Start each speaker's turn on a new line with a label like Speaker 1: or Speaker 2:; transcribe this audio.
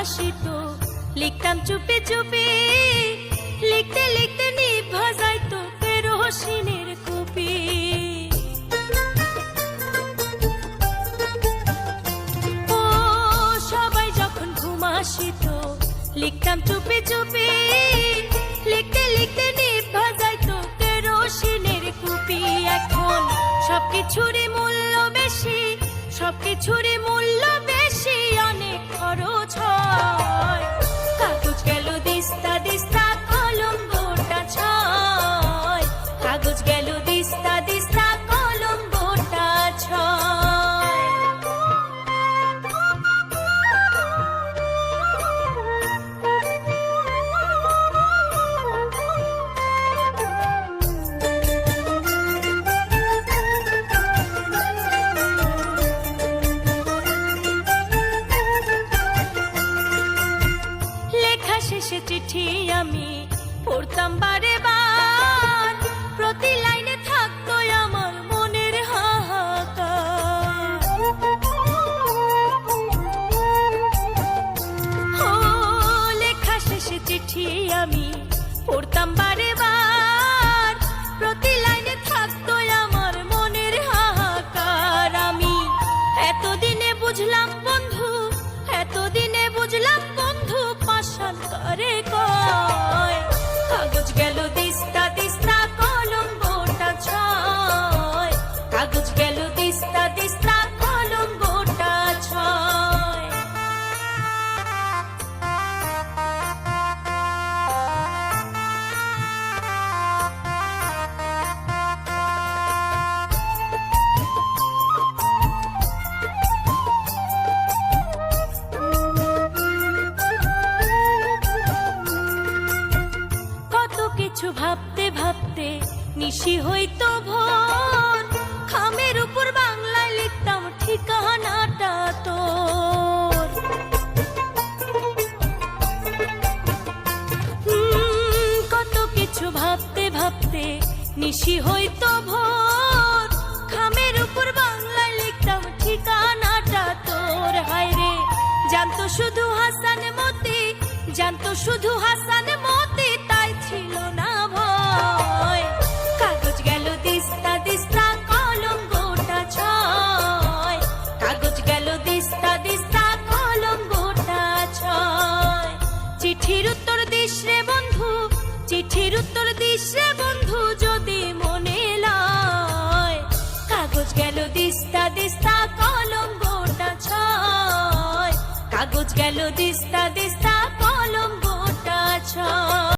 Speaker 1: আসিত লিখতাম চুপে চুপে, লিখতে লিখতে নিভা ও, সবাই যখন ঘুম আসিত, লিখতাম চুপে চুপে, লিখতে লিখতে নিভা যাইতো কেরোসিনের কুপি। এখন সবকিছুরই মূল্য বেশি, সবকিছুরই মূল্য শেষে চিঠি আমি পড়তাম বারে বার। প্রতি লাইনে থাকতো আমার মনের হাহাকার। লেখা শেষে চিঠি আমি পড়তাম বারে বার। প্রতি লাইনে থাকতো আমার মনের হাহাকার। আমি এতদিনে বুঝলাম বন্ধু করে কয়। কাগজ গেল কিছু ভাবতে ভাবতে নিশি হইতো ভোর। খামের উপর বাংলায় লিখতাম ঠিকানাটা হুম, কত কিছু ভাবতে ভাবতে নিশি হইতো ভোর। খামের উপর বাংলায় লিখতাম ঠিকানাটা তোর। হায় রে জানতো শুধু হাসান মতি জানতো শুধু হাসান মতি। চিঠির উত্তর দিস বন্ধু, যদি মনে লয়, কাগজ গেল দিস্তা দিস্তা, কলম গোটা ছয়। কাগজ গেল দিস্তা দিস্তা